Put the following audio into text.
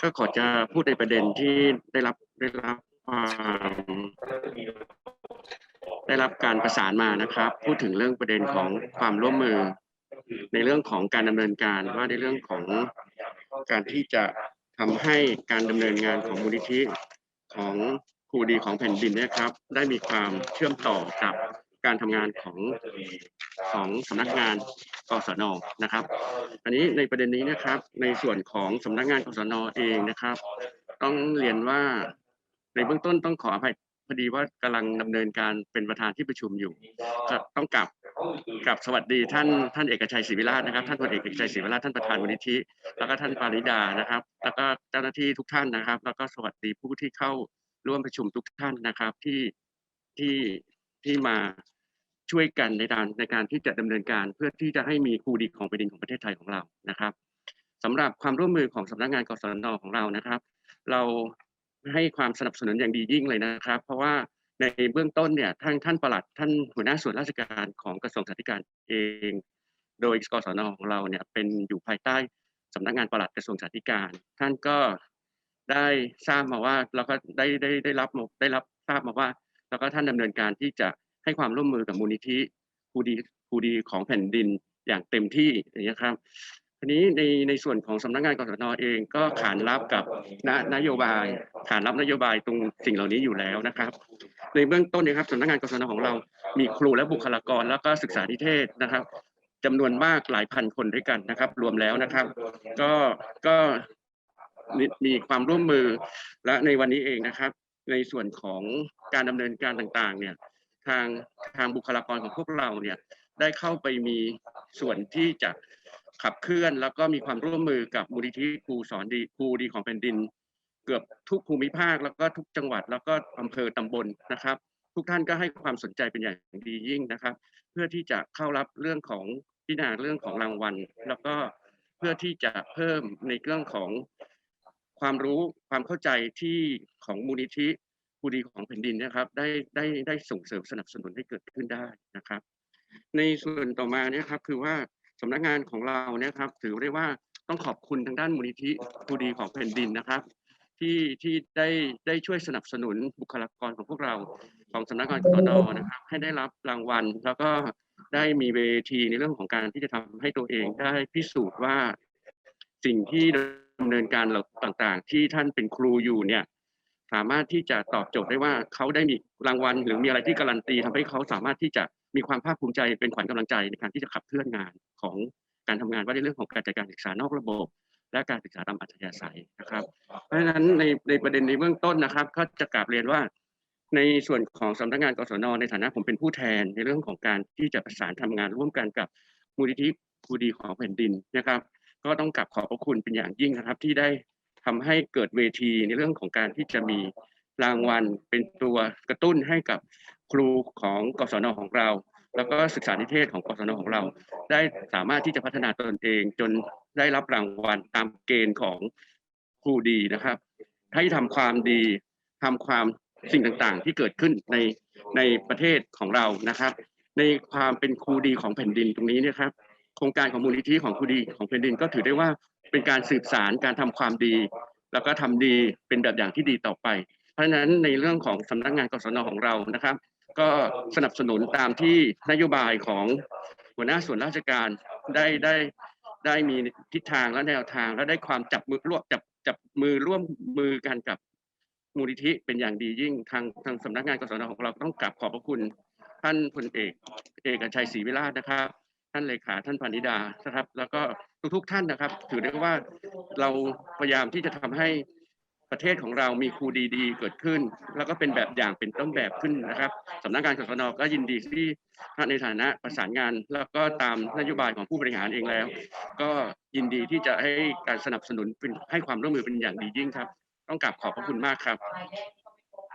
ก็ขอจะพูดในประเด็นที่ได้รับได้รับความได้รับการประสานมานะครับ พูดถึงเรื่องประเด็นของความร่วมมือ ในเรื่องของการดำเนินการว่าในเรื่องของการที่จะทำให้การดำเนินงานของมูลนิธิของครูดีของแผ่นดินนยครับ ได้มีความเชื่อมต่อกับ การทำงานของของสำนักงานกศนนะครับ อันนี้ในประเด็นนี้นะครับ ในส่วนของสำนักงานกศนเองนะครับ ต้องเรียนว่าในเบื้องต้นต้องขออภัยพอดีว่ากำลังดำเนินการเป็นประธานที่ประชุมอยู่ก็ต้องกลับกลับสวัสดีท่านท่านเอกชัยศรีวิราชนะครับ ท่านพลเอกเอกชัยศรีวิราชท่านประธานมูลนิธิ แล้วก็ท่านปาริดานะครับ แล้วก็เจ้าหน้าที่ทุกท่านนะครับ แล้วก็สวัสดีผู้ที่เข้าร่วมประชุมทุกท่านนะครับที่ที่ที่มา ช่วยกันในการในการที่จะดำเนินการเพื่อที่จะให้มีครูดีของแผ่นดินของประเทศไทยของเรานะครับสำหรับความร่วมมือของสำนักงานกศนของเรานะครับ เราให้ความสนับสนุนอย่างดียิ่งเลยนะครับ เพราะว่าในเบื้องต้นเนี่ยท่านท่านประหลัดท่านหัวหน้าส่วนราชการของกระทรวงสาธารณสุขเอง โดยกศนของเราเนี่ยเป็นอยู่ภายใต้สำนักงานประหลัดกระทรวงสาธารณสุขท่านก็ได้ทราบมาว่าแล้วก็ได้ได้ได้รับได้รับทราบมาว่า แล้วก็ท่านดำเนินการที่จะ ให้ความร่วมมือกับมูลนิธิครูดีครูดีของแผ่นดินอย่างเต็มที่อย่างนี้ครับทีนี้ในในส่วนของสำนักงานกศนเองก็ขานรับกับนนโยบายขานรับนโยบายตรงสิ่งเหล่านี้อยู่แล้วนะครับ ในเบื้องต้นนะครับสำนักงานกศนของเรา มีครูและบุคลากรแล้วก็ศึกษานิเทศนะครับจำนวนมากหลายพันคนด้วยกันนะครับ รวมแล้วนะครับ ก็ก็มีมีความร่วมมือและในวันนี้เองนะครับ ในส่วนของการดำเนินการต่างๆ เนี่ย ทางทางบุคลากรของพวกเราเนี่ยได้เข้าไปมีส่วนที่จะขับเคลื่อน แล้วก็มีความร่วมมือกับมูลนิธิครูสอนดีครูดีของแผ่นดิน เกือบทุกภูมิภาค แล้วก็ทุกจังหวัด แล้วก็อำเภอตำบลนะครับ ทุกท่านก็ให้ความสนใจเป็นอย่างดียิ่งนะครับ เพื่อที่จะเข้ารับเรื่องของพิจารณาเรื่องของรางวัล แล้วก็เพื่อที่จะเพิ่มในเรื่องของความรู้ความเข้าใจที่ของมูลนิธิ ผู้ดีของแผ่นดินนะครับได้ได้ได้ส่งเสริมสนับสนุนให้เกิดขึ้นได้นะครับ ในส่วนต่อมาเนี่ยครับคือว่าสำนักงานของเราเนี่ยครับถือได้ว่าต้องขอบคุณทางด้านมูลนิธิผู้ดีของแผ่นดินนะครับ ที่ที่ได้ได้ช่วยสนับสนุนบุคลากรของพวกเราของสำนักงานกนนะครับ ให้ได้รับรางวัล แล้วก็ได้มีเวทีในเรื่องของการที่จะทำให้ตัวเองได้พิสูจน์ว่าสิ่งที่ดำเนินการเราต่างๆ ที่ท่านเป็นครูอยู่เนี่ย สามารถที่จะตอบโจทย์ได้ว่าเขาได้มีรางวัล หรือมีอะไรที่การันตีทำให้เขาสามารถที่จะมีความภาคภูมิใจเป็นขวัญกำลังใจในการที่จะขับเคลื่อนงานของการทำงานว่าในเรื่องของการจัดการศึกษานอกระบบ และการศึกษาตามอัธยาศัยนะครับ เพราะฉะนั้นในในประเด็นในเบื้องต้นนะครับ ก็จะกราบเรียนว่า ในส่วนของสำนักงานกศนในฐานะผมเป็นผู้แทนในเรื่องของการที่จะประสานทำงานร่วมกันกับมูลนิธิครูดีของแผ่นดินนะครับ ก็ต้องกลับขอบพระคุณเป็นอย่างยิ่งนะครับ ที่ได้ ทำให้เกิดเวทีในเรื่องของการที่จะมีรางวัลเป็นตัวกระตุ้นให้กับครูของกศนของเรา แล้วก็ศึกษานิเทศของกศนของเรา ได้สามารถที่จะพัฒนาตนเองจนได้รับรางวัลตามเกณฑ์ของครูดีนะครับให้ทำความดีทำความสิ่งต่างๆ ที่เกิดขึ้นในในประเทศของเรานะครับ ในความเป็นครูดีของแผ่นดินตรงนี้เนี่ยครับ โครงการของมูลนิธิของครูดีของแผ่นดินก็ถือได้ว่า เป็นการสืบสารการทำความดี แล้วก็ทำดีเป็นแบบอย่างที่ดีต่อไป เพราะฉะนั้นในเรื่องของสำนักงานกศนของเรานะครับ ก็สนับสนุนตามที่นโยบายของหัวหน้าส่วนราชการได้ได้ได้มีทิศทางและแนวทางและได้ความจับมือร่วมจับจับมือร่วมมือกันกับมูลนิธิเป็นอย่างดียิ่งทางทางสำนักงานกศนของเราต้องกราบขอบพระคุณท่านพลเอก เอกชัยศรีวิราชนะครับ ท่านเลขาท่านปานิดานะครับ แล้วก็ ทุกท่านนะครับ ถือได้ว่าเราพยายามที่จะทำให้ประเทศของเรามีครูดีๆ เกิดขึ้น แล้วก็เป็นแบบอย่างเป็นต้นแบบขึ้นนะครับสำนักงานกศนก็ยินดีที่ในฐานะประสานงาน แล้วก็ตามนโยบายของผู้บริหารเองแล้ว ก็ยินดีที่จะให้การสนับสนุนเป็นให้ความร่วมมือเป็นอย่างดียิ่งครับ ต้องกราบขอบพระคุณมากครับ